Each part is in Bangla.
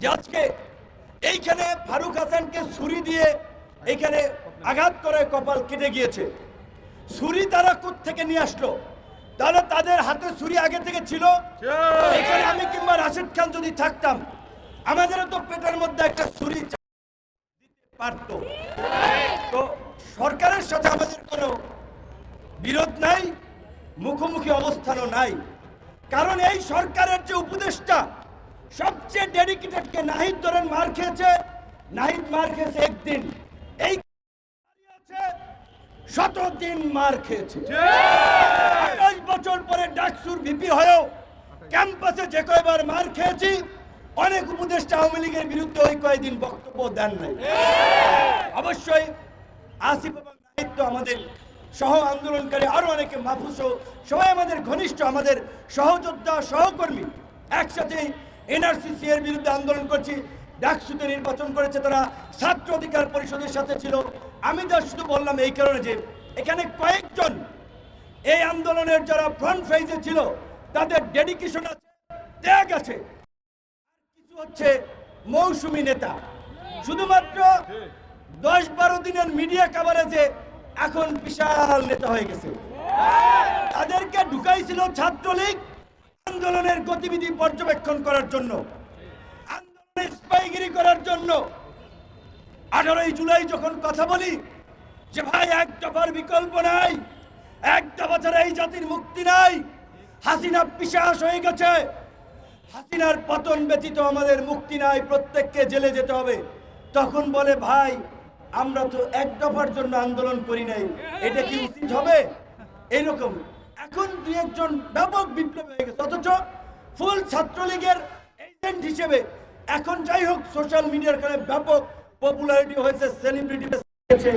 যে আজকে এইখানে ফারুক হাসানকে ছুরি দিয়ে এইখানে আঘাত করে কপাল কেটে গিয়েছে। ছুরি তারা থেকে নিয়ে আসলো? তাহলে তাদের হাতে ছুরি আগে থেকে ছিল। এখানে আমি কিংবা রাশেদ খান যদি থাকতাম আমাদেরও তো পেটের মধ্যে একটা ছুরি পারতো। তো সরকারের সাথে আমাদের কোনো বিরোধ নাই মুখোমুখি অবস্থানও নাই। কারণ এই সরকারের যে উপদেষ্টা সবচেয়ে ডেডিকেটেডকে নাহিদ ধরেন মার খেয়েছে। নাহিদ মার খেয়েছে একদিন। এই শত দিন মার খেয়েছে। আঠাশ বছর পরে ডাকসুর ভিপি হয়েও ক্যাম্পাসে যে কয়বার মার খেয়েছি, অনেক উপদেষ্টা আওয়ামী লীগের বিরুদ্ধে ওই কয়েকদিন বক্তব্য দেন নাই। অবশ্যই আসিফ এবং তো আমাদের সহ আন্দোলনকারী, আরও অনেকে মাহফুজও সবাই আমাদের ঘনিষ্ঠ, আমাদের সহযোদ্ধা, সহকর্মী। একসাথে এনআরসিসি এর বিরুদ্ধে আন্দোলন করছি। ডাকসুতে নির্বাচন করেছে তারা। ছাত্র অধিকার পরিষদের সাথে ছিল। আমি যা শুধু বললাম এই কারণে যে এখানে কয়েকজন এই আন্দোলনের যারা ফ্রন্ট ফেজে ছিল, তাদের ডেডিকেশন আছে, ত্যাগ আছে। কিছু হচ্ছে মৌসুমী নেতা। শুধুমাত্র দশ বারো দিনের মিডিয়া কাভারেজে এখন বিশাল নেতা হয়ে গেছে। তাদেরকে ঢুকাইছিল ছাত্রলীগ। আন্দোলনের গতিবিধি পর্যবেক্ষণ করার জন্য, আন্দোলনের স্পাইগিরি করার জন্য, আঠারোই জুলাই যখন কথা বলি, যে ভাই এক দফার বিকল্প নাই, এক দফা এই জাতির মুক্তি নাই, হাসিনা পিশাস হয়ে গেছে। হাসিনার পতন ব্যতীত আমাদের মুক্তি নাই, প্রত্যেককে জেলে যেতে হবে। তখন বলে, ভাই, আমরা তো এক দফার জন্য আন্দোলন করি নাই, এটা কি উচিত হবে? এইরকম। এখন দুই একজন ব্যাপক বিপ্লব হয়ে গেছে। অথচ ফুল ছাত্রলীগের এজেন্ট হিসেবে এখন যাই হোক সোশ্যাল মিডিয়ার কারণে ব্যাপক পপুলারিটি হয়েছে সেলিব্রিটি হয়েছে।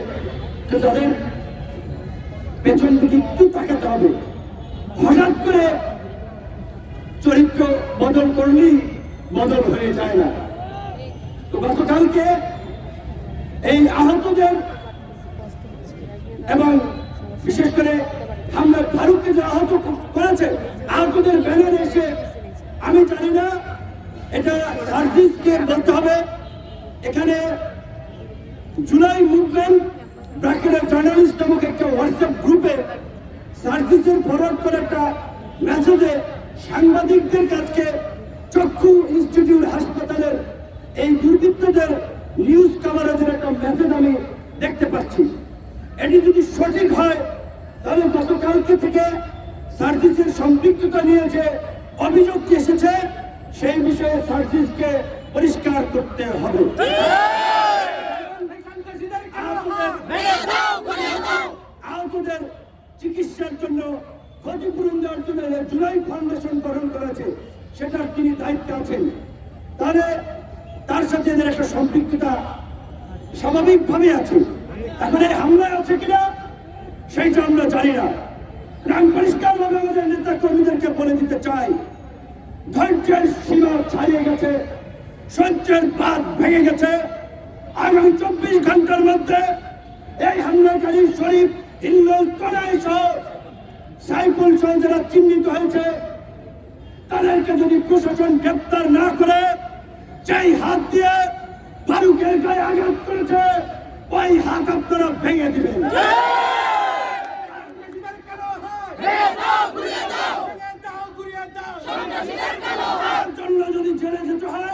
পেছন দিকে একটু তাকাতে হবে। হঠাৎ করে চরিত্র বদল করলেই বদল হয়ে যায় না। তো গতকালকে এই আহতদের এবং বিশেষ করে যে আহত করেছে, আহতদের ব্যানারে এসে আমি জানি না, এটা সার্ভিসকে বলতে হবে। এখানে জুলাই মুভমেন্ট ব্র্যাকেটের জার্নালিস্ট নামক একটা হোয়াটসঅ্যাপ গ্রুপে সার্ভিসের ফরওয়ার্ড করে একটা মেসেজে সাংবাদিকদের কাছে চক্ষু ইনস্টিটিউট হাসপাতালের এই দুর্বৃত্তদের নিউজ কাভারেজের একটা মেসেজ আমি দেখতে পাচ্ছি এটি যদি সঠিক হয় তাহলে গতকালকে থেকে সার্ভিসের সম্পৃক্ততা নিয়ে যে অভিযোগটি এসেছে, সেই বিষয়ে সার্ভিসকে পরিষ্কার করতে হবে। আহতদের চিকিৎসার জন্য, ক্ষতিপূরণ দেওয়ার জন্য জুলাই ফাউন্ডেশন গঠন করেছে, সেটার তিনি দায়িত্বে আছেন। তাহলে তার সাথে এদের একটা সম্পৃক্ততা স্বাভাবিকভাবে আছে। এখন এই হামলায় আছে কিনা সেইটা আমরা জানি না রাম পরিষ্কারভাবে আমাদের নেতা কর্মীদেরকে বলে দিতে চাই, ধৈর্যের সীমা ছাড়িয়ে গেছে, সহ্যের বাদ ভেঙে গেছে। আগামী চব্বিশ ঘণ্টার মধ্যে এই হামলাকারী শরীফ হিল্লোল কনাই সহ সাইফুল সহ যারা চিহ্নিত হয়েছে, তাদেরকে যদি প্রশাসন গ্রেপ্তার না করে, যেই হাত দিয়ে ফারুকের গায়ে আঘাত করেছে, ওই হাত আপনারা ভেঙে দিবেন।